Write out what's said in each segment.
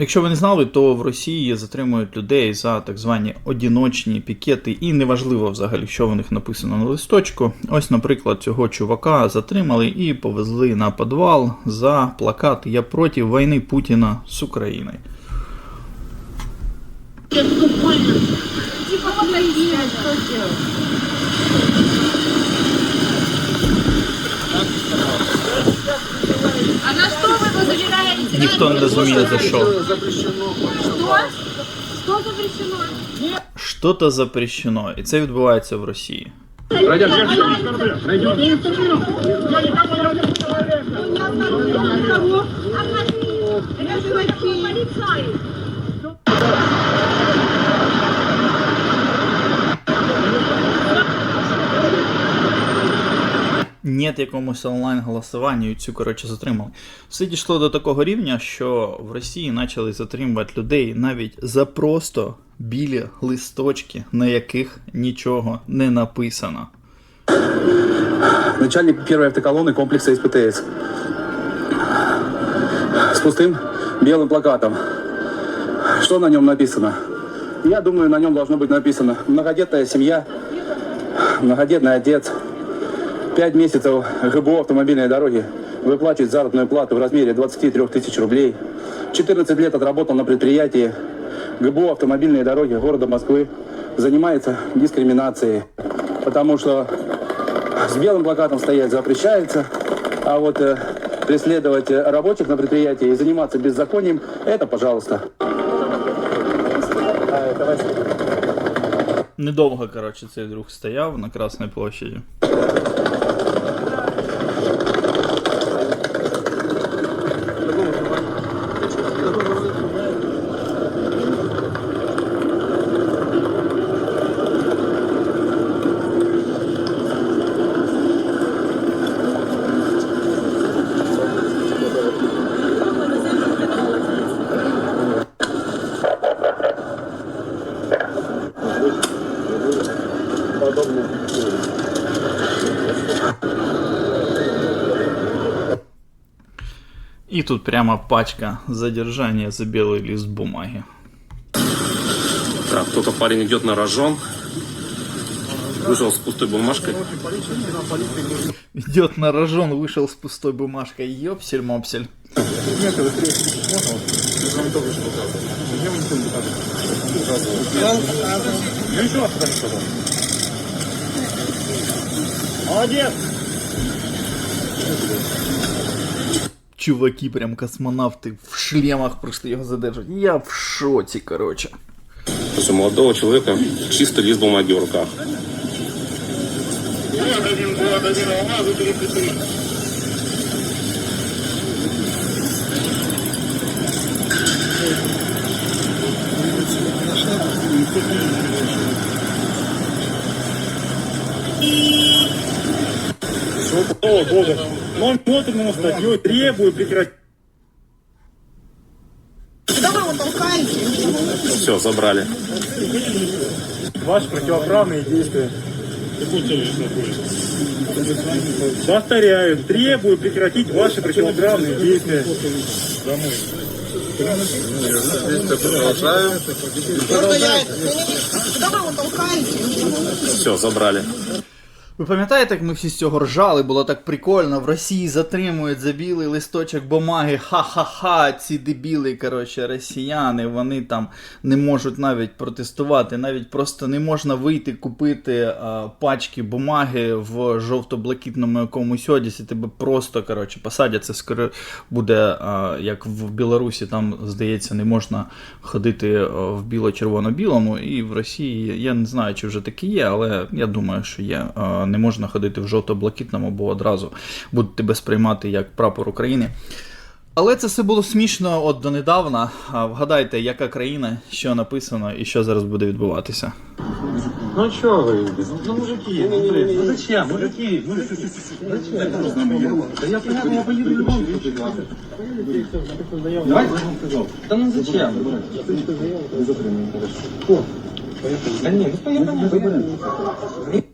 Якщо ви не знали, то в Росії затримують людей за так звані одіночні пікети, і неважливо взагалі, що в них написано на листочку. Ось, наприклад, цього чувака затримали і повезли на підвал за плакат Я проти війни Путіна з Україною. Типа подойди, что делать? А на что вы его забираете? Ніхто не розуміє за що. Що-то запрещено, і це відбувається в Росії. Я. Нет якомусь онлайн голосуванню і цю коротше затримали. Все дійшло до такого рівня, що в Росії почали затримувати людей навіть за просто білі листочки, на яких нічого не написано. начальник первой автоколонны комплекса СПТС. С пустым белым плакатом. Что на нем написано? Я думаю, на нем должно быть написано «Многодетная семья, многодетный отец, 5 месяцев ГБО автомобильной дороги выплачивает заработную плату в размере 23 тысяч рублей, 14 лет отработал на предприятии ГБО автомобильные дороги города Москвы, занимается дискриминацией, потому что с белым плакатом стоять запрещается, а вот э, преследовать рабочих на предприятии и заниматься беззаконием, это пожалуйста. Недовго, коротше, цей друг стояв на Красній площаді. подобных І тут прямо пачка задержання за білий лист бумаги. Так, кто-то парень идет на рожон. Вышел с пустой бумажкой. Идет на рожон, вышел с пустой бумажкой. Ёпсель-мопсель. Чуваки, прям космонавты в шлемах просто його задержать. Я в шоці, короче. То молодого человека чисто лист бумаги в руках. 2006 года. Но он смотрит на статью, требует прекратить. Давай вы его толкаете? Все, забрали. Ваши противоправные действия. Повторяю, требую прекратить ваши противоправные действия. Домой. Продолжаем. Все, забрали. Ви пам'ятаєте, як ми всі з цього ржали, було так прикольно, в Росії затримують за білий листочок бумаги, ха-ха-ха, ці дебіли, коротше, росіяни, вони там не можуть навіть протестувати, навіть просто не можна вийти купити а, пачки бумаги в жовто-блакитному якомусь одязі, тебе просто, коротше, посадять, це скоро буде, а, як в Білорусі, там, здається, не можна ходити в біло-червоно-білому, і в Росії, я не знаю, чи вже таке є, але я думаю, що є. Не можна ходити в жовто-блакитному, бо одразу будуть тебе сприймати як прапор України. Але це все було смішно от донедавна. А Вгадайте, яка країна, що написано і що зараз буде відбуватися. Ну что вы, ну мужики, ну, блин, ну зачем, мужики, ну зачем? Да я понятно, я поеду любом Давайте, да ну зачем? Да не, ну поехали.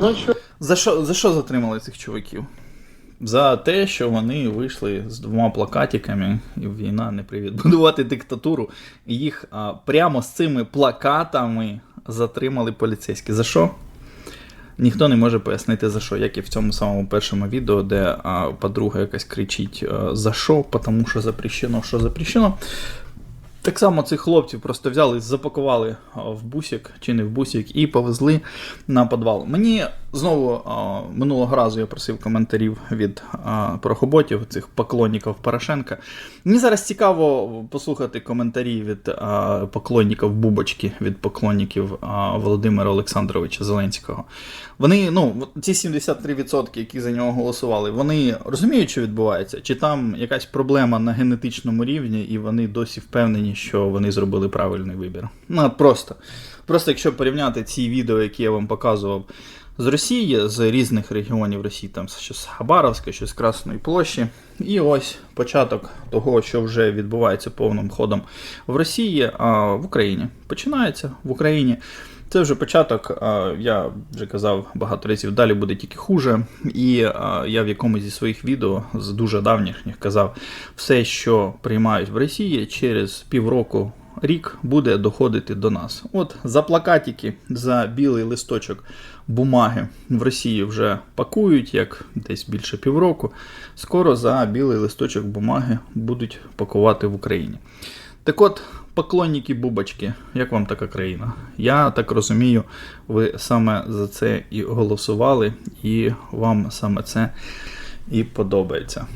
Ну что? За що, за що затримали цих чуваків? за те, що вони вийшли з двома плакатиками, і війна не привід будувати диктатуру. І їх а, прямо з цими плакатами затримали поліцейські. За що? Ніхто не може пояснити за що, як і в цьому самому першому відео, де а, подруга якась кричить за що, тому що запрещено, що запрещено. Так само цих хлопців просто взяли, запакували в бусик чи не в бусик і повезли на підвал. Мені знову минулого разу я просив коментарів від а, порохоботів, цих поклонників Порошенка. Мені зараз цікаво послухати коментарі від поклонників Бубочки, від поклонників Володимира Олександровича Зеленського. Вони, ну, ці 73%, які за нього голосували, вони розуміють, що відбувається, чи там якась проблема на генетичному рівні, і вони досі впевнені, що вони зробили правильний вибір. Ну, просто. Просто якщо порівняти ці відео, які я вам показував з Росії, з різних регіонів Росії, там що з Хабаровська, що з Красної площі, і ось початок того, що вже відбувається повним ходом в Росії, а в Україні. Починається в Україні. Це вже початок, я вже казав багато разів, далі буде тільки хуже. І я в якомусь зі своїх відео з дуже давнішніх казав, все, що приймають в Росії, через півроку. Рік буде доходити до нас. От за плакатики, за білий листочок бумаги в Росії вже пакують, як десь більше півроку. Скоро за білий листочок бумаги будуть пакувати в Україні. Так от, поклонники бубочки, як вам така країна? Я так розумію, ви саме за це і голосували, і вам саме це і подобається.